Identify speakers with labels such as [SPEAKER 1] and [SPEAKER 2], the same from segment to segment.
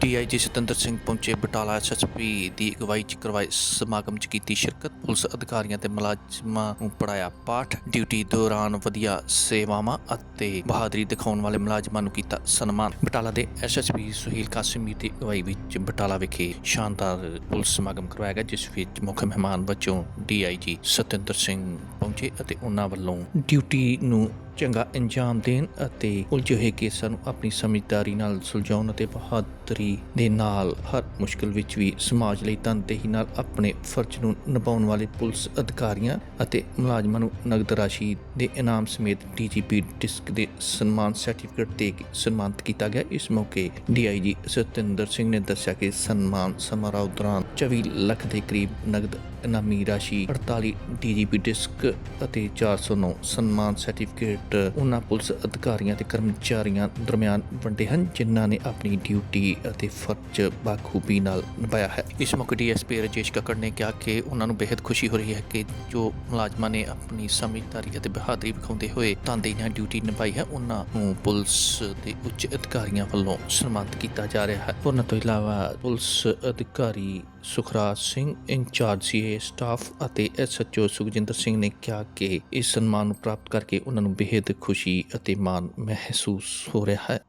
[SPEAKER 1] DIG Satinder Singh ਪਹੁੰਚੇ Batala SSP ਦੀ ਅਗਵਾਈ 'ਚ ਕਰਵਾਏ ਸਮਾਗਮ 'ਚ ਕੀਤੀ ਸ਼ਿਰਕਤ। ਪੁਲਿਸ ਅਧਿਕਾਰੀਆਂ ਤੇ ਮੁਲਾਜ਼ਮਾਂ ਨੂੰ ਪੜਾਇਆ ਪਾਠ। ਡਿਊਟੀ ਦੌਰਾਨ ਵਧੀਆ ਸੇਵਾਵਾਂ ਅਤੇ ਬਹਾਦਰੀ ਦਿਖਾਉਣ ਵਾਲੇ ਮੁਲਾਜ਼ਮਾਂ ਨੂੰ ਕੀਤਾ ਸਨਮਾਨ। ਬਟਾਲਾ ਦੇ ਐਸਐਸਪੀ ਸੁਹੀਲ ਕਾਸਿਮੀ ਦੀ ਅਗਵਾਈ ਵਿੱਚ ਬਟਾਲਾ ਵਿਖੇ ਸ਼ਾਨਦਾਰ ਪੁਲਿਸ ਸਮਾਗਮ ਕਰਵਾਇਆ ਗਿਆ, ਜਿਸ ਵਿੱਚ ਮੁੱਖ ਮਹਿਮਾਨ ਵਜੋਂ ਡੀਆਈਜੀ ਸਤਿੰਦਰ ਸਿੰਘ ਪਹੁੰਚੇ ਅਤੇ ਉਹਨਾਂ ਵੱਲੋਂ ਡਿਊਟੀ ਨੂੰ ਚੰਗਾ ਅੰਜਾਮ ਦੇਣ ਅਤੇ ਉਲਝੇ ਕੇਸਾਂ ਨੂੰ ਆਪਣੀ ਸਮਝਦਾਰੀ ਨਾਲ ਸੁਲਝਾਉਣ ਅਤੇ ਬਹਾਦਰੀ ਦੇ ਨਾਲ ਹਰ ਮੁਸ਼ਕਲ ਵਿੱਚ ਵੀ ਸਮਾਜ ਲਈ ਤਨਦੇਹੀ ਨਾਲ ਆਪਣੇ ਫਰਜ਼ ਨੂੰ ਨਿਭਾਉਣ ਵਾਲੇ ਪੁਲਿਸ ਅਧਿਕਾਰੀਆਂ ਅਤੇ ਮੁਲਾਜ਼ਮਾਂ ਨੂੰ ਨਗਦ ਰਾਸ਼ੀ ਦੇ ਇਨਾਮ ਸਮੇਤ ਡੀਜੀਪੀ ਡਿਸਕ ਦੇ ਸਨਮਾਨ ਸਰਟੀਫਿਕੇਟ ਦੇ ਕੇ ਸਨਮਾਨਿਤ ਕੀਤਾ ਗਿਆ। ਇਸ ਮੌਕੇ ਡੀਆਈਜੀ ਸਤਿੰਦਰ ਸਿੰਘ ਨੇ ਦੱਸਿਆ ਕਿ ਸਨਮਾਨ ਸਮਾਰੋਹ ਦੌਰਾਨ 24 ਲੱਖ ਦੇ ਕਰੀਬ ਨਗਦ ਇਨਾਮੀ ਰਾਸ਼ੀ 48 ਡੀਜੀਪੀ ਡਿਸਕ ਅਤੇ 409 ਸਨਮਾਨ ਸਰਟੀਫਿਕੇਟ। ਉਹਨਾਂ ਪੁਲਿਸ ਅਧਿਕਾਰੀਆਂ ਤੇ ਕਰਮਚਾਰੀਆਂ ਦਰਮਿਆਨ ਵੰਡੇ ਹਨ, ਜਿਨ੍ਹਾਂ ਨੇ ਆਪਣੀ ਡਿਊਟੀ ਅਤੇ ਫਰਜ਼ ਬਾਖੂਬੀ ਨਾਲ ਨਿਭਾਇਆ ਹੈ। ਇਸ ਮੌਕੇ ਡੀਐਸਪੀ ਰਜੇਸ਼ ਕੱਕੜ ਨੇ ਕਿਹਾ ਕਿ ਉਹਨਾਂ ਨੂੰ ਬੇहद ਖੁਸ਼ੀ ਹੋ ਰਹੀ ਹੈ ਕਿ ਜੋ ਮੁਲਾਜ਼ਮਾਂ ਨੇ ਆਪਣੀ ਸਮਝਦਾਰੀ ਅਤੇ ਬਹਾਦਰੀ ਵਿਖਾਉਂਦੇ ਹੋਏ ਤਨਦੇਹੀ ਨਾਲ ਡਿਊਟੀ ਨਿਭਾਈ ਹੈ ਉਹਨਾਂ ਨੂੰ ਪੁਲਿਸ ਦੇ ਉੱਚ ਅਧਿਕਾਰੀਆਂ ਵੱਲੋਂ ਸਨਮਾਨਿਤ ਕੀਤਾ ਜਾ ਰਿਹਾ ਹੈ। ਉਹਨਾਂ ਤੋਂ ਇਲਾਵਾ ਪੁਲਿਸ ਅਧਿਕਾਰੀ Sukhraj Singh, incharge CA staff ਅਤੇ ਐਸਐਚਓ ਸੁਖਜਿੰਦਰ ਸਿੰਘ ਨੇ ਕਿਹਾ ਕਿ ਇਸ ਸਨਮਾਨ ਨੂੰ ਪ੍ਰਾਪਤ ਕਰਕੇ ਉਹਨਾਂ ਨੂੰ ਬੇहद ਖੁਸ਼ੀ ਅਤੇ ਮਾਣ ਮਹਿਸੂਸ ਹੋ ਰਿਹਾ ਹੈ।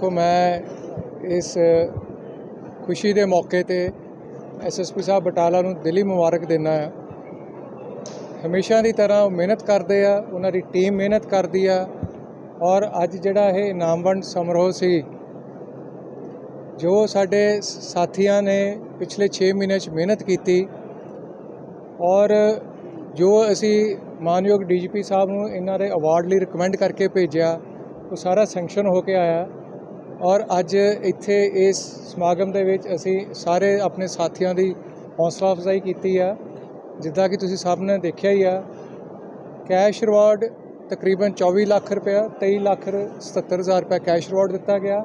[SPEAKER 2] ਦੇਖੋ, ਮੈਂ ਇਸ ਖੁਸ਼ੀ ਦੇ ਮੌਕੇ ਤੇ ਐਸਐਸਪੀ ਸਾਹਿਬ ਬਟਾਲਾ ਨੂੰ ਦਿਲੀ ਮੁਬਾਰਕ ਦਿੰਦਾ ਆ ਹਮੇਸ਼ਾ ਦੀ ਤਰ੍ਹਾਂ ਉਹ ਮਿਹਨਤ ਕਰਦੇ ਆ, ਉਹਨਾਂ ਦੀ ਟੀਮ ਮਿਹਨਤ ਕਰਦੀ ਆ ਔਰ ਅੱਜ ਜਿਹੜਾ ਇਹ ਇਨਾਮ ਵੰਡ ਸਮਾਰੋਹ ਸੀ, ਜੋ ਸਾਡੇ ਸਾਥੀਆਂ ਨੇ ਪਿਛਲੇ 6 ਮਹੀਨੇ 'ਚ ਮਿਹਨਤ ਕੀਤੀ ਔਰ ਜੋ ਅਸੀਂ ਮਾਨਯੋਗ ਡੀਜੀਪੀ ਸਾਹਿਬ ਨੂੰ ਇਹਨਾਂ ਦੇ ਅਵਾਰਡ ਲਈ ਰਿਕਮੈਂਡ ਕਰਕੇ ਭੇਜਿਆ, ਉਹ ਸਾਰਾ ਸੈਂਕਸ਼ਨ ਹੋ ਕੇ ਆਇਆ। ਔਰ ਅੱਜ ਇੱਥੇ ਇਸ ਸਮਾਗਮ ਦੇ ਵਿੱਚ ਅਸੀਂ ਸਾਰੇ ਆਪਣੇ ਸਾਥੀਆਂ ਦੀ ਹੌਸਲਾ ਅਫਜ਼ਾਈ ਕੀਤੀ ਆ। ਜਿੱਦਾਂ ਕਿ ਤੁਸੀਂ ਸਭ ਨੇ ਦੇਖਿਆ ਹੀ ਆ, ਕੈਸ਼ ਰਿਵਾਰਡ ਤਕਰੀਬਨ 24 ਲੱਖ ਰੁਪਇਆ 23 ਲੱਖ 77 ਹਜ਼ਾਰ ਰੁਪਇਆ ਕੈਸ਼ ਰਿਵਾਰਡ ਦਿੱਤਾ ਗਿਆ।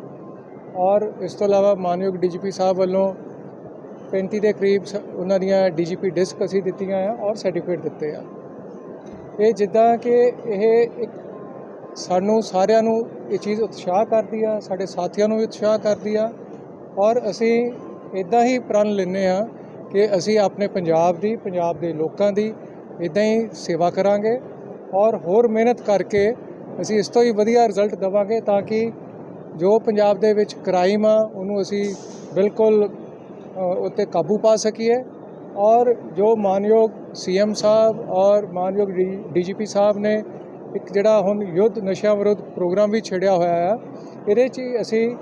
[SPEAKER 2] ਔਰ ਇਸ ਤੋਂ ਇਲਾਵਾ ਮਾਨਯੋਗ ਡੀਜੀਪੀ ਸਾਹਿਬ ਵੱਲੋਂ 35 ਦੇ ਕਰੀਬ ਸ- ਉਹਨਾਂ ਦੀਆਂ ਡੀਜੀਪੀ ਡਿਸਕ ਅਸੀਂ ਦਿੱਤੀਆਂ ਆ ਔਰ ਸਰਟੀਫਿਕੇਟ ਦਿੱਤੇ ਆ। ਇਹ ਜਿੱਦਾਂ ਕਿ ਇਹ ਇੱਕ ਸਾਨੂੰ ਸਾਰਿਆਂ ਨੂੰ ਇਹ ਚੀਜ਼ ਉਤਸ਼ਾਹ ਕਰਦੀ ਆ, ਸਾਡੇ ਸਾਥੀਆਂ ਨੂੰ ਵੀ ਉਤਸ਼ਾਹ ਕਰਦੀ ਆ ਔਰ ਅਸੀਂ ਇਦਾਂ ਹੀ ਪ੍ਰਣ ਲੈਂਦੇ ਆ ਕਿ ਅਸੀਂ ਆਪਣੇ ਪੰਜਾਬ ਦੀ, ਪੰਜਾਬ ਦੇ ਲੋਕਾਂ ਦੀ ਇਦਾਂ ਹੀ ਸੇਵਾ ਕਰਾਂਗੇ ਔਰ ਹੋਰ ਮਿਹਨਤ ਕਰਕੇ ਅਸੀਂ ਇਸ ਤੋਂ ਹੀ ਵਧੀਆ ਰਿਜ਼ਲਟ ਦੇਵਾਂਗੇ ਤਾਂ ਕਿ ਜੋ ਪੰਜਾਬ ਦੇ ਵਿੱਚ ਕ੍ਰਾਈਮ ਆ, ਉਹਨੂੰ ਅਸੀਂ ਬਿਲਕੁਲ ਉੱਤੇ ਕਾਬੂ ਪਾ ਸਕੀਏ ਔਰ ਜੋ ਮਾਨਯੋਗ ਸੀਐਮ ਸਾਹਿਬ ਔਰ ਮਾਨਯੋਗ ਡੀਜੀਪੀ ਸਾਹਿਬ ਨੇ ਇੱਕ ਜਿਹੜਾ ਹੁਣ ਯੁੱਧ ਨਸ਼ਿਆਂ ਵਿਰੁੱਧ ਪ੍ਰੋਗਰਾਮ ਵੀ ਛੇੜਿਆ ਹੋਇਆ ਆ, ਇਹਦੇ 'ਚ ਹੀ ਅਸੀਂ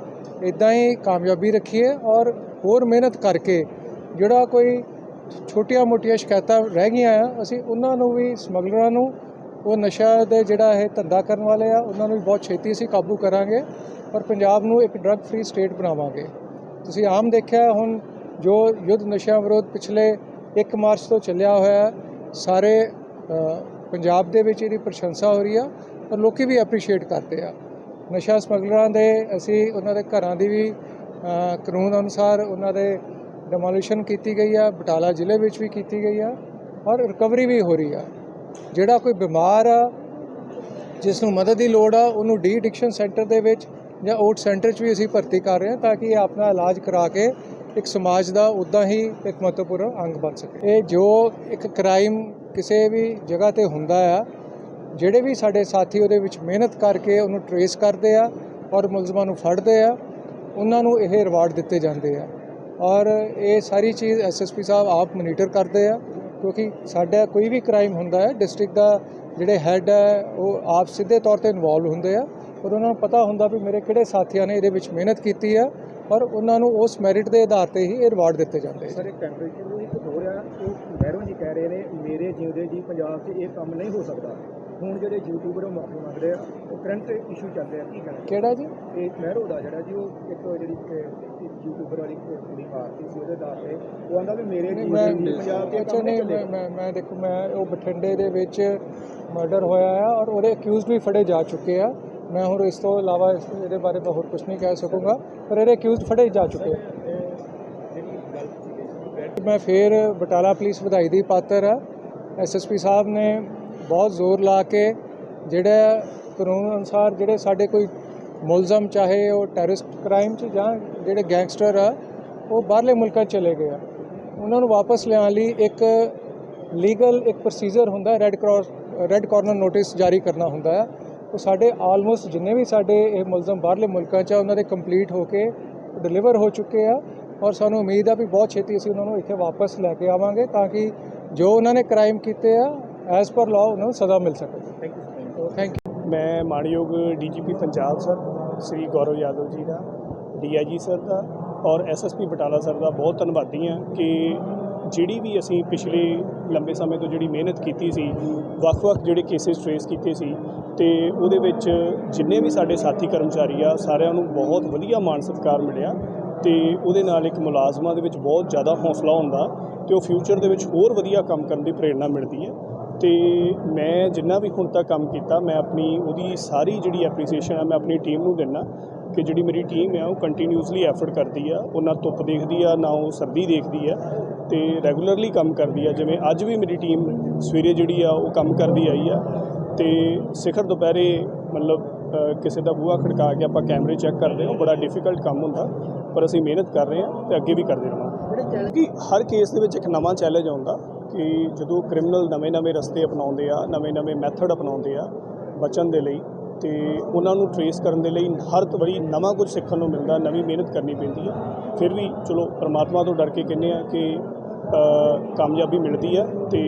[SPEAKER 2] ਇਦਾਂ ਹੀ ਕਾਮਯਾਬੀ ਰੱਖੀਏ ਔਰ ਹੋਰ ਮਿਹਨਤ ਕਰਕੇ ਜਿਹੜਾ ਕੋਈ ਛੋਟੀਆਂ-ਮੋਟੀਆਂ ਸ਼ਿਕਾਇਤਾਂ ਰਹਿ ਗਈਆਂ ਆ, ਅਸੀਂ ਉਹਨਾਂ ਨੂੰ ਵੀ ਸਮਗਲਰਾਂ ਨੂੰ, ਉਹ ਨਸ਼ਾ ਦੇ ਜਿਹੜਾ ਇਹ ਧੰਦਾ ਕਰਨ ਵਾਲੇ ਆ, ਉਹਨਾਂ ਨੂੰ ਵੀ ਬਹੁਤ ਛੇਤੀ ਅਸੀਂ ਕਾਬੂ ਕਰਾਂਗੇ ਔਰ ਪੰਜਾਬ ਨੂੰ ਇੱਕ ਡਰੱਗ ਫ੍ਰੀ ਸਟੇਟ ਬਣਾਵਾਂਗੇ। ਤੁਸੀਂ ਆਮ ਦੇਖਿਆ ਹੁਣ ਜੋ ਯੁੱਧ ਨਸ਼ਿਆਂ ਵਿਰੁੱਧ ਪਿਛਲੇ 1 ਮਾਰਚ ਤੋਂ ਚੱਲਿਆ ਹੋਇਆ, ਸਾਰੇ ਪੰਜਾਬ ਦੇ ਵਿੱਚ ਇਹਦੀ ਪ੍ਰਸ਼ੰਸਾ ਹੋ ਰਹੀ ਆ ਔਰ ਲੋਕੀ ਵੀ ਐਪਰੀਸ਼ੀਏਟ ਕਰਦੇ ਆ। ਨਸ਼ਾ ਸਮਗਲਰਾਂ ਦੇ ਅਸੀਂ ਉਹਨਾਂ ਦੇ ਘਰਾਂ ਦੀ ਵੀ ਕਾਨੂੰਨ ਅਨੁਸਾਰ ਉਹਨਾਂ ਦੇ ਡਿਮੋਲੀਸ਼ਨ ਕੀਤੀ ਗਈ ਆ, ਬਟਾਲਾ ਜ਼ਿਲ੍ਹੇ ਵਿੱਚ ਵੀ ਕੀਤੀ ਗਈ ਆ ਔਰ ਰਿਕਵਰੀ ਵੀ ਹੋ ਰਹੀ ਆ। ਜਿਹੜਾ ਕੋਈ ਬਿਮਾਰ ਆ, ਜਿਸ ਨੂੰ ਮਦਦ ਦੀ ਲੋੜ ਆ, ਉਹਨੂੰ ਡੀ ਐਡਿਕਸ਼ਨ ਸੈਂਟਰ ਦੇ ਵਿੱਚ ਜਾਂ ਆਊਟ ਸੈਂਟਰ 'ਚ ਵੀ ਅਸੀਂ ਭਰਤੀ ਕਰ ਰਹੇ ਹਾਂ ਤਾਂ ਕਿ ਇਹ ਆਪਣਾ ਇਲਾਜ ਕਰਾ ਕੇ ਇੱਕ ਸਮਾਜ ਦਾ ਉਦਾਂ ਹੀ ਇੱਕ ਮਹੱਤਵਪੂਰਨ ਅੰਗ ਬਣ ਸਕੇ। ਇਹ ਜੋ ਇੱਕ ਕ੍ਰਾਈਮ ਕਿਸੇ ਵੀ ਜਗ੍ਹਾ ਤੇ ਹੁੰਦਾ ਆ, ਜਿਹੜੇ ਵੀ ਸਾਡੇ ਸਾਥੀ ਉਹਦੇ ਵਿੱਚ ਮਿਹਨਤ ਕਰਕੇ ਉਹਨੂੰ ਟਰੇਸ ਕਰਦੇ ਆ ਔਰ ਮੁਲਜ਼ਮਾਂ ਨੂੰ ਫੜਦੇ ਆ, ਉਹਨਾਂ ਨੂੰ ਇਹ ਰਿਵਾਰਡ ਦਿੱਤੇ ਜਾਂਦੇ ਆ। ਔਰ ਇਹ ਸਾਰੀ ਚੀਜ਼ ਐਸਐਸਪੀ ਸਾਹਿਬ ਆਪ ਮੋਨੀਟਰ ਕਰਦੇ ਆ, ਕਿਉਂਕਿ ਸਾਡਾ ਕੋਈ ਵੀ ਕ੍ਰਾਈਮ ਹੁੰਦਾ ਹੈ ਡਿਸਟ੍ਰਿਕਟ ਦਾ ਜਿਹੜੇ ਹੈੱਡ ਹੈ, ਉਹ ਆਪ ਸਿੱਧੇ ਤੌਰ ਤੇ ਇਨਵੋਲਵ ਹੁੰਦੇ ਆ, ਔਰ ਉਹਨਾਂ ਨੂੰ ਪਤਾ ਹੁੰਦਾ ਵੀ ਮੇਰੇ ਕਿਹੜੇ ਸਾਥੀਆਂ ਨੇ ਇਹਦੇ ਵਿੱਚ ਮਿਹਨਤ ਕੀਤੀ ਆ, ਔਰ ਉਹਨਾਂ ਨੂੰ ਉਸ ਮੈਰਿਟ ਦੇ ਆਧਾਰ ਤੇ ਹੀ ਇਹ ਰਿਵਾਰਡ ਦਿੱਤੇ ਜਾਂਦੇ ਆ।
[SPEAKER 3] ਸਰ ਇੱਕ ਟੈਂਪਰੇਚਰ ਨੂੰ ਇੱਕ ਹੋ ਰਿਹਾ? ਉਹ ਕਹਿ ਰਹੇ ਨੇ ਮੇਰੇ ਜਿਉਂਦੇ ਜੀ ਪੰਜਾਬ 'ਚ ਇਹ ਕੰਮ ਨਹੀਂ ਹੋ ਸਕਦਾ। ਹੁਣ ਜਿਹੜੇ ਯੂਟਿਊਬਰ ਉਹ ਮਾਫੀ ਮੰਗ ਰਹੇ ਆ ਉਹ ਕਰੰਟ ਇਸ਼ੂ ਚੱਲ ਰਿਹਾ ਕੀ ਕਹਿਣਾ
[SPEAKER 2] ਕਿਹੜਾ ਜੀ?
[SPEAKER 3] ਇਹ ਮਹਿਰੋ ਦਾ ਜਿਹੜਾ ਜੀ ਉਹ ਇੱਕ ਜਿਹੜੀ ਯੂਟਿਊਬਰ ਵਾਲੀ ਕੁੜੀ ਮਾਰਤੀ ਸੀ ਉਹਦੇ ਦਾਅ ਤੇ ਉਹ ਆਂਦਾ ਵੀ ਮੇਰੇ ਜੀ ਪੰਜਾਬ 'ਚ ਇਹ
[SPEAKER 2] ਅੱਛਾ
[SPEAKER 3] ਕੰਮ ਨਹੀਂ
[SPEAKER 2] ਨਹੀਂ ਮੈਂ
[SPEAKER 3] ਚੱਲੇਗਾ।
[SPEAKER 2] ਮੈਂ ਮੈਂ ਦੇਖੋ ਮੈਂ ਉਹ ਬਠਿੰਡੇ ਦੇ ਵਿੱਚ ਮਰਡਰ ਹੋਇਆ ਆ ਔਰ ਉਹਦੇ ਅਕਿਊਜ਼ਡ ਵੀ ਫੜੇ ਜਾ ਚੁੱਕੇ ਆ। ਮੈਂ ਹੁਣ ਇਸ ਤੋਂ ਇਲਾਵਾ ਇਸ ਇਹਦੇ ਬਾਰੇ ਮੈਂ ਹੋਰ ਕੁਝ ਨਹੀਂ ਕਹਿ ਸਕੂੰਗਾ ਪਰ ਇਹਦੇ ਅਕਿਊਜ਼ਡ ਫੜੇ ਜਾ ਚੁੱਕੇ ਆ। ਮੈਂ ਫੇਰ ਬਟਾਲਾ ਪੁਲਿਸ ਵਧਾਈ ਦੀ ਪਾਤਰ ਆ ਐਸਐਸਪੀ ਸਾਹਿਬ ਨੇ ਬਹੁਤ ਜ਼ੋਰ ਲਾ ਕੇ ਜਿਹੜਾ ਕਾਨੂੰਨ ਅਨੁਸਾਰ ਜਿਹੜੇ ਸਾਡੇ ਕੋਈ ਮੁਲਜ਼ਮ, ਚਾਹੇ ਉਹ ਟੈਰਰਿਸਟ ਕ੍ਰਾਈਮ 'ਚ ਜਾਂ ਜਿਹੜੇ ਗੈਂਗਸਟਰ ਆ, ਉਹ ਬਾਹਰਲੇ ਮੁਲਕਾਂ 'ਚ ਚਲੇ ਗਏ ਆ। ਉਹਨਾਂ ਨੂੰ ਵਾਪਸ ਲਿਆਉਣ ਲਈ ਇੱਕ ਲੀਗਲ ਇੱਕ ਪ੍ਰੋਸੀਜਰ ਹੁੰਦਾ red cross red corner notice ਜਾਰੀ ਕਰਨਾ ਹੁੰਦਾ ਹੈ। ਉਹ ਸਾਡੇ ਆਲਮੋਸਟ ਜਿੰਨੇ ਵੀ ਸਾਡੇ ਇਹ ਮੁਲਜ਼ਮ ਬਾਹਰਲੇ ਮੁਲਕਾਂ 'ਚ ਆ, ਉਹਨਾਂ ਦੇ ਕੰਪਲੀਟ ਹੋ ਕੇ ਡਿਲੀਵਰ ਹੋ ਚੁੱਕੇ ਆ। ਔਰ ਸਾਨੂੰ ਉਮੀਦ ਆ ਵੀ ਬਹੁਤ ਛੇਤੀ ਅਸੀਂ ਉਹਨਾਂ ਨੂੰ ਇੱਥੇ ਵਾਪਸ ਲੈ ਕੇ ਆਵਾਂਗੇ ਤਾਂ ਕਿ ਜੋ ਉਹਨਾਂ ਨੇ ਕ੍ਰਾਈਮ ਕੀਤੇ ਆ ਐਜ਼ ਪਰ ਲਾਅ ਉਹਨਾਂ ਨੂੰ ਸਜ਼ਾ ਮਿਲ ਸਕੇ।
[SPEAKER 3] ਥੈਂਕ ਯੂ
[SPEAKER 2] ਥੈਂਕ ਯੂ
[SPEAKER 4] ਮੈਂ ਮਾਣਯੋਗ ਡੀਜੀਪੀ ਪੰਜਾਬ ਸਰ ਸ੍ਰੀ ਗੌਰਵ ਯਾਦਵ ਜੀ ਦਾ ਡੀਆਈਜੀ ਸਰ ਦਾ ਔਰ ਐਸਐਸਪੀ ਬਟਾਲਾ ਸਰ ਦਾ ਬਹੁਤ ਧੰਨਵਾਦੀ ਹਾਂ ਕਿ ਜਿਹੜੀ ਵੀ ਅਸੀਂ ਪਿਛਲੇ ਲੰਬੇ ਸਮੇਂ ਤੋਂ ਜਿਹੜੀ ਮਿਹਨਤ ਕੀਤੀ ਸੀ ਵੱਖ-ਵੱਖ ਜਿਹੜੇ ਕੇਸਿਸ ਟ੍ਰੇਸ ਕੀਤੇ ਸੀ ਤੇ ਉਹਦੇ ਵਿੱਚ ਜਿੰਨੇ ਵੀ ਸਾਡੇ ਸਾਥੀ ਕਰਮਚਾਰੀ ਆ ਸਾਰਿਆਂ ਨੂੰ ਬਹੁਤ ਵਧੀਆ ਮਾਣ ਸਤਿਕਾਰ ਮਿਲਿਆ ਤੇ ਉਹਦੇ ਨਾਲ ਇੱਕ ਮੁਲਾਜ਼ਮਾਂ ਦੇ ਵਿੱਚ ਬਹੁਤ ਜ਼ਿਆਦਾ ਹੌਸਲਾ ਹੁੰਦਾ ਤੇ ਉਹ ਫਿਊਚਰ ਦੇ ਵਿੱਚ ਹੋਰ ਵਧੀਆ ਕੰਮ ਕਰਨ ਦੀ ਪ੍ਰੇਰਣਾ ਮਿਲਦੀ ਹੈ। ਤੇ ਮੈਂ ਜਿੰਨਾ ਵੀ ਹੁਣ ਤੱਕ ਕੰਮ ਕੀਤਾ, ਮੈਂ ਆਪਣੀ ਉਹਦੀ ਸਾਰੀ ਜਿਹੜੀ ਐਪਰੀਸੀਏਸ਼ਨ ਆ, ਮੈਂ ਆਪਣੀ ਟੀਮ ਨੂੰ ਦਿੰਦਾ ਕਿ ਜਿਹੜੀ ਮੇਰੀ ਟੀਮ ਹੈ ਉਹ ਕੰਟੀਨਿਊਸਲੀ ਐਫਰਟ ਕਰਦੀ ਆ ਉਹ ਨਾ ਧੁੱਪ ਦੇਖਦੀ ਆ, ਨਾ ਉਹ ਸਰਦੀ ਦੇਖਦੀ ਆ ਤੇ ਰੈਗੂਲਰਲੀ ਕੰਮ ਕਰਦੀ ਆ। ਜਿਵੇਂ ਅੱਜ ਵੀ ਮੇਰੀ ਟੀਮ ਸਵੇਰੇ ਜਿਹੜੀ ਆ, ਉਹ ਕੰਮ ਕਰਦੀ ਆਈ ਆ ਤੇ ਸਿਖਰ ਦੁਪਹਿਰੇ ਮਤਲਬ ਕਿਸੇ ਦਾ ਬੂਹਾ ਖੜਕਾ ਕੇ ਆਪਾਂ ਕੈਮਰੇ ਚੈੱਕ ਕਰਦੇ ਹਾਂ ਬੜਾ ਡਿਫਿਕਲਟ ਕੰਮ ਹੁੰਦਾ ਪਰ ਅਸੀਂ ਮਿਹਨਤ ਕਰ ਰਹੇ ਹਾਂ ਤੇ ਅੱਗੇ ਵੀ ਕਰਦੇ ਰਹਾਂਗੇ। ਕਿ ਹਰ ਕੇਸ ਦੇ ਵਿੱਚ ਇੱਕ ਨਵਾਂ ਚੈਲੰਜ ਆਉਂਦਾ ਕਿ ਜਦੋਂ ਕ੍ਰਿਮੀਨਲ ਨਵੇਂ-ਨਵੇਂ ਰਸਤੇ ਅਪਣਾਉਂਦੇ ਆ ਨਵੇਂ-ਨਵੇਂ ਮੈਥਡ ਅਪਣਾਉਂਦੇ ਆ ਬਚਣ ਦੇ ਲਈ ਤੇ ਉਹਨਾਂ ਨੂੰ ਟਰੇਸ ਕਰਨ ਦੇ ਲਈ ਹਰ ਵਾਰੀ ਨਵਾਂ ਕੁਝ ਸਿੱਖਣ ਨੂੰ ਮਿਲਦਾ ਨਵੀਂ ਮਿਹਨਤ ਕਰਨੀ ਪੈਂਦੀ ਹੈ ਫਿਰ ਵੀ ਚਲੋ ਪਰਮਾਤਮਾ ਤੋਂ ਡਰ ਕੇ ਕਹਿੰਦੇ ਆ ਕਿ ਕਾਮਯਾਬੀ ਮਿਲਦੀ ਹੈ ਤੇ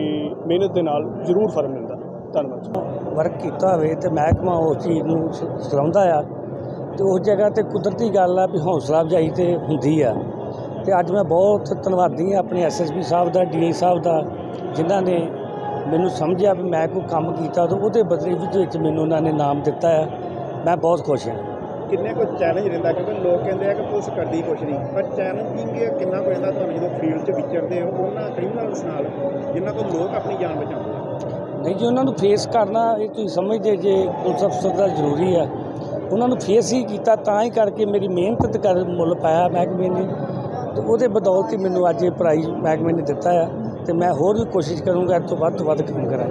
[SPEAKER 4] ਮਿਹਨਤ ਦੇ ਨਾਲ ਜ਼ਰੂਰ ਫਲ ਮਿਲਦਾ। ਧੰਨਵਾਦ
[SPEAKER 5] ਵਰਕ ਕੀਤਾ ਹੋਵੇ ਤੇ ਮਹਿਕਮਾ ਉਸ ਚੀਜ਼ ਨੂੰ ਸ- ਸਲਾਹੁੰਦਾ ਆ ਤੇ ਉਸ ਜਗ੍ਹਾ ਤੇ ਕੁਦਰਤੀ ਗੱਲ ਆ ਵੀ ਹੌਸਲਾ ਅਫਜ਼ਾਈ ਤੇ ਹੁੰਦੀ ਆ। ਤੇ ਅੱਜ ਮੈਂ ਬਹੁਤ ਧੰਨਵਾਦੀ ਹਾਂ ਆਪਣੇ ਐਸਐਸਪੀ ਸਾਹਿਬ ਦਾ ਡੀਆਈ ਸਾਹਿਬ ਦਾ ਜਿਨ੍ਹਾਂ ਨੇ ਮੈਨੂੰ ਸਮਝਿਆ ਵੀ ਮੈਂ ਕੋਈ ਕੰਮ ਕੀਤਾ ਤਾਂ ਉਹਦੇ ਬਦਲੇ ਵਿੱਚ ਮੈਨੂੰ ਉਹਨਾਂ ਨੇ ਨਾਮ ਦਿੱਤਾ ਆ। ਮੈਂ ਬਹੁਤ ਖੁਸ਼ ਹਾਂ।
[SPEAKER 3] ਕਿੰਨੇ ਕੁ ਚੈਲੰਜ ਰਹਿੰਦਾ ਕਿਉਂਕਿ ਲੋਕ ਕਹਿੰਦੇ ਆ ਕਿ ਪੁਲਿਸ ਕਰਦੀ ਕੁਛ ਨਹੀਂ ਪਰ ਚੈਲੰਜਿੰਗ ਕਿੰਨਾ ਕੁ ਰਹਿੰਦਾ ਤੁਹਾਨੂੰ ਜਦੋਂ ਫੀਲਡ 'ਚ ਵਿਚਰਦੇ ਹੋ ਉਹਨਾਂ ਕ੍ਰਿਮੀਨਲਸ ਨਾਲ ਜਿਨ੍ਹਾਂ ਤੋਂ ਲੋਕ ਆਪਣੀ ਜਾਨ ਬਚਾਉਂਦੇ ਆ।
[SPEAKER 5] ਨਹੀਂ ਜੀ, ਉਹਨਾਂ ਨੂੰ ਫੇਸ ਕਰਨਾ ਇਹ ਤੁਸੀਂ ਸਮਝਦੇ ਜੇ, ਪੁਲਿਸ ਅਫਸਰ ਦਾ ਜ਼ਰੂਰੀ ਆ। ਉਹਨਾਂ ਨੂੰ ਫੇਸ ਹੀ ਕੀਤਾ, ਤਾਂ ਹੀ ਕਰਕੇ ਮੇਰੀ ਮਿਹਨਤ ਤੇ ਕਰ ਮੁੱਲ ਪਾਇਆ ਮਹਿਕਮੇ ਨੇ। ਤੇ ਉਹਦੇ ਬਦੌਲਤ ਹੀ ਮੈਨੂੰ ਅੱਜ ਇਹ ਪ੍ਰਾਈਜ਼ ਮਹਿਕਮੇ ਨੇ ਦਿੱਤਾ ਆ। ਤੇ ਮੈਂ ਹੋਰ ਵੀ ਕੋਸ਼ਿਸ਼ ਕਰੂੰਗਾ ਇਹ ਤੋਂ ਵੱਧ ਤੋਂ ਵੱਧ ਕੰਮ ਕਰਾਂ।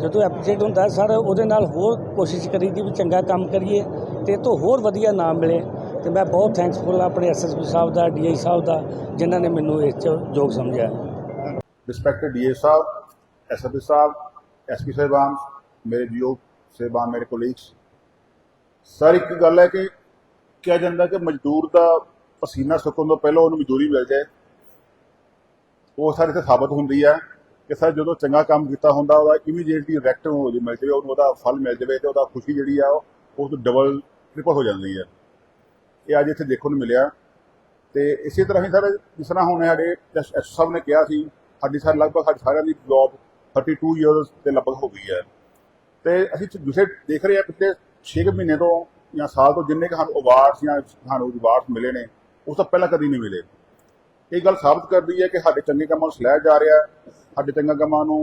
[SPEAKER 5] ਜਦੋਂ ਐਪਰੀਸ਼ੀਏਟ ਹੁੰਦਾ ਸਰ, ਉਹਦੇ ਨਾਲ ਹੋਰ ਕੋਸ਼ਿਸ਼ ਕਰੀ ਕਰੀਦੀ ਵੀ ਚੰਗਾ ਕੰਮ ਕਰੀਏ, ਤੇ ਇਹ ਤੋਂ ਹੋਰ ਵਧੀਆ ਨਾਮ ਮਿਲੇ। ਤੇ ਮੈਂ ਬਹੁਤ ਥੈਂਕਸਫੁਲ ਹਾਂ ਆਪਣੇ ਐਸਐਸਪੀ ਸਾਹਿਬ ਦਾ ਡੀਆਈ ਸਾਹਿਬ ਦਾ, ਜਿਨ੍ਹਾਂ ਨੇ ਮੈਨੂੰ ਇਸ 'ਚ ਯੋਗ ਸਮਝਿਆ।
[SPEAKER 6] ਰਿਸਪੈਕਟਡ ਡੀਏ ਸਾਹਿਬ ਐਸਐਪੀ ਸਾਹਿਬ ਐਸਪੀ ਸਾਹਿਬਾਨ ਮੇਰੇ ਜੀਓ ਸਾਹਿਬਾਨ ਮੇਰੇ ਕੋਲੀਗਸ ਸਰ ਇੱਕ ਗੱਲ ਹੈ ਕਿ ਕਿਹਾ ਜਾਂਦਾ ਕਿ ਮਜ਼ਦੂਰ ਦਾ ਪਸੀਨਾ ਸੁੱਕਣ ਤੋਂ ਪਹਿਲਾਂ ਉਹਨੂੰ ਮਜ਼ਦੂਰੀ ਮਿਲ ਜਾਏ ਉਹ ਸਰ ਇੱਥੇ ਸਾਬਤ ਹੁੰਦੀ ਹੈ ਕਿ ਸਰ ਜਦੋਂ ਚੰਗਾ ਕੰਮ ਕੀਤਾ ਹੁੰਦਾ ਉਹਦਾ ਇਮੀਡੀਏਟਲੀ ਰੈਕਟ ਹੋ ਜੇ ਮਿਲ ਜਾਵੇ ਉਹਨੂੰ ਉਹਦਾ ਫਲ ਮਿਲ ਜਾਵੇ ਤੇ ਉਹਦਾ ਖੁਸ਼ੀ ਜਿਹੜੀ ਆ ਉਹ ਤੋਂ ਡਬਲ ਟ੍ਰਿਪਲ ਹੋ ਜਾਂਦੀ ਹੈ ਇਹ ਅੱਜ ਇੱਥੇ ਦੇਖਣ ਨੂੰ ਮਿਲਿਆ ਤੇ ਇਸੇ ਤਰ੍ਹਾਂ ਹੀ ਸਰ ਜਿਸ ਤਰ੍ਹਾਂ ਹੁਣ ਸਾਡੇ ਐਸ ਸਾਹਿਬ ਨੇ ਕਿਹਾ ਸੀ ਸਾਡੀ ਸਰ ਲਗਭਗ ਸਾਡੇ ਸਾਰਿਆਂ ਦੀ ਜੌਬ 32 ਇਅਰਸ 'ਤੇ ਲਗਭਗ ਹੋ ਗਈ ਹੈ। ਤੇ ਅਸੀਂ ਦੂਸਰੇ ਦੇਖ ਰਹੇ ਆ ਪਿਛਲੇ 6 ਮਹੀਨੇ ਤੋਂ ਜਾਂ ਸਾਲ ਤੋਂ ਜਿੰਨੇ ਕਿ ਸਾਨੂੰ ਅਵਾਰਡਸ ਜਾਂ ਸਾਨੂੰ ਅਵਾਰਡਸ ਮਿਲੇ ਨੇ ਉਸ ਤੋਂ ਪਹਿਲਾਂ ਕਦੀ ਨਹੀਂ ਮਿਲੇ। ਇਹ ਗੱਲ ਸਾਬਤ ਕਰਦੀ ਹੈ ਕਿ ਸਾਡੇ ਚੰਗੇ ਕੰਮਾਂ ਨੂੰ ਸਲਾਹਿਆ ਜਾ ਰਿਹਾ ਸਾਡੇ ਚੰਗੇ ਕੰਮਾਂ ਨੂੰ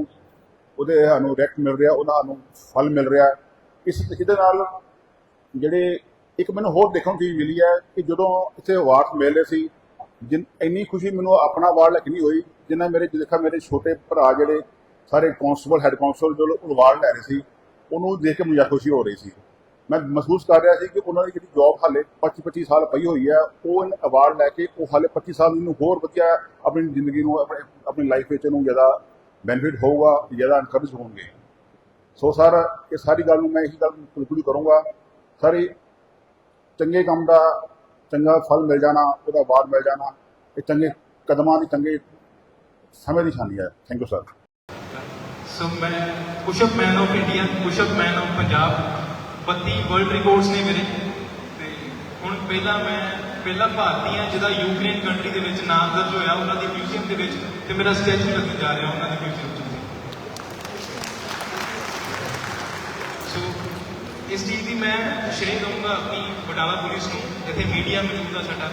[SPEAKER 6] ਉਹਦੇ ਸਾਨੂੰ ਰੈਕਟ ਮਿਲ ਰਿਹਾ, ਉਹਦਾ ਸਾਨੂੰ ਫਲ ਮਿਲ ਰਿਹਾ ਇਸ ਇਹਦੇ ਨਾਲ ਜਿਹੜੇ ਇੱਕ ਮੈਨੂੰ ਹੋਰ ਦੇਖਣ ਨੂੰ ਚੀਜ਼ ਮਿਲੀ ਹੈ ਕਿ ਜਦੋਂ ਇੱਥੇ ਅਵਾਰਡ ਮਿਲ ਰਹੇ ਸੀ ਜਿਨ ਇੰਨੀ ਖੁਸ਼ੀ ਮੈਨੂੰ ਆਪਣਾ ਅਵਾਰਡ ਲੈ ਕੇ ਨਹੀਂ ਹੋਈ, ਜਿੰਨਾ ਮੇਰੇ ਦੇਖਾ ਮੇਰੇ ਛੋਟੇ ਭਰਾ ਜਿਹੜੇ ਸਾਰੇ ਕਾਂਸਟੇਬਲ ਹੈੱਡ ਕਾਂਸਟੇਬਲ ਜੋ ਅਵਾਰਡ ਲੈ ਰਹੇ ਸੀ, ਉਹਨੂੰ ਦੇਖ ਕੇ ਮੈਨੂੰ ਖੁਸ਼ੀ ਹੋ ਰਹੀ ਸੀ। ਮੈਂ ਮਹਿਸੂਸ ਕਰ ਰਿਹਾ ਸੀ ਕਿ ਉਹਨਾਂ ਦੀ ਜਿਹੜੀ ਜੌਬ ਹਾਲੇ 25 25 ਸਾਲ ਪਈ ਹੋਈ ਹੈ, ਉਹ ਅਵਾਰਡ ਲੈ ਕੇ ਉਹ ਹਾਲੇ 25 ਸਾਲ ਨੂੰ ਹੋਰ ਵਧੀਆ ਆਪਣੀ ਜ਼ਿੰਦਗੀ ਨੂੰ ਆਪਣੇ, ਆਪਣੀ ਲਾਈਫ ਵਿੱਚ ਉਹਨੂੰ ਜ਼ਿਆਦਾ ਬੈਨੀਫਿਟ ਹੋਊਗਾ, ਜ਼ਿਆਦਾ ਇਨਕਰੇਜ ਹੋਣਗੇ। ਸੋ ਸਰ ਇਹ ਸਾਰੀ ਗੱਲ ਨੂੰ ਮੈਂ ਇਹੀ ਗੱਲ ਕੰਕਲੂਡ ਕਰੂੰਗਾ। ਸਾਰੇ ਚੰਗੇ ਕੰਮ ਦਾ ਚੰਗਾ ਫਲ ਮਿਲ ਜਾਣਾ, ਉਹਦਾ ਬਾਅਦ ਮਿਲ ਜਾਣਾ, ਇਹ ਚੰਗੇ ਕਦਮਾਂ ਦੀ ਚੰਗੇ ਸਮੇਂ ਦੀ ਨਿਸ਼ਾਨੀ ਹੈ। ਥੈਂਕ ਯੂ ਸਰ
[SPEAKER 7] ਸੋ ਮੈਂ push up man of India, push up man of Punjab 32 world records ਨੇ ਮੇਰੇ। ਤੇ ਹੁਣ ਪਹਿਲਾਂ ਮੈਂ, ਪਹਿਲਾ ਭਾਰਤੀ ਹਾਂ ਜਿਹਦਾ ਯੂਕਰੇਨ ਕੰਟਰੀ ਦੇ ਵਿੱਚ ਨਾਮ ਦਰਜ ਹੋਇਆ, ਉਹਨਾਂ ਦੇ ਮਿਊਜ਼ੀਅਮ ਦੇ ਵਿੱਚ, ਤੇ ਮੇਰਾ ਸਟੈਚੂ ਲੱਗਣ ਜਾ ਰਿਹਾ, ਉਹਨਾਂ ਦੇ ਮਿਊਜ਼ੀਅਮ 'ਚ ਸੋ ਇਸ ਚੀਜ਼ ਦੀ ਮੈਂ ਸ਼੍ਰੇਅ ਦਊਂਗਾ ਆਪਣੀ ਬਟਾਲਾ ਪੁਲਿਸ ਨੂੰ ਇੱਥੇ ਮੀਡੀਆ ਮੌਜੂਦ ਆ ਸਾਡਾ।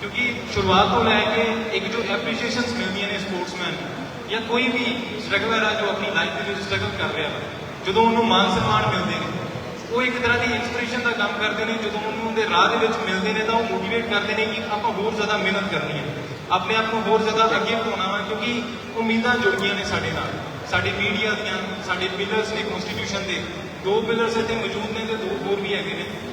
[SPEAKER 7] ਕਿਉਂਕਿ ਸ਼ੁਰੂਆਤ ਤੋਂ ਲੈ ਕੇ ਇੱਕ ਜੋ ਐਪਰੀਸ਼ੀਏਸ਼ਨਸ ਮਿਲਦੀਆਂ ਨੇ ਸਪੋਰਟਸਮੈਨ ਜਾਂ ਕੋਈ ਵੀ ਸਟਰਗਲਰ ਆ ਜੋ ਆਪਣੀ ਲਾਈਫ ਦੇ ਵਿੱਚ ਸਟਰਗਲ ਕਰ ਰਿਹਾ ਵਾ, ਜਦੋਂ ਉਹਨੂੰ ਮਾਨ ਸਨਮਾਨ ਮਿਲਦੇ ਨੇ, ਉਹ ਇੱਕ ਤਰ੍ਹਾਂ ਦੀ ਇਨਸਪੀਰੇਸ਼ਨ ਦਾ ਕੰਮ ਕਰਦੇ ਨੇ, ਜਦੋਂ ਉਹਨੂੰ ਉਹਦੇ ਰਾਹ ਦੇ ਵਿੱਚ ਮਿਲਦੇ ਨੇ ਤਾਂ ਉਹ ਮੋਟੀਵੇਟ ਕਰਦੇ ਨੇ ਕਿ ਆਪਾਂ ਹੋਰ ਜ਼ਿਆਦਾ ਮਿਹਨਤ ਕਰਨੀ ਹੈ। ਆਪਣੇ ਆਪ ਨੂੰ ਹੋਰ ਜ਼ਿਆਦਾ ਅੱਗੇ ਵਧਾਉਣਾ ਵਾ, ਕਿਉਂਕਿ ਉਮੀਦਾਂ ਜੁੜ ਗਈਆਂ ਨੇ ਸਾਡੇ ਨਾਲ। ਸਾਡੇ ਮੀਡੀਆ ਦੀਆਂ, ਸਾਡੇ ਪਿਲਰਸ ਨੇ ਕਨਸਟੀਟਿਊਸ਼ਨ ਦੇ। ਦੋ ਪਿਲਰਸ ਇੱਥੇ ਮੌਜੂਦ ਨੇ ਤੇ ਦੋ ਹੋਰ ਵੀ ਹੈਗੇ ਨੇ।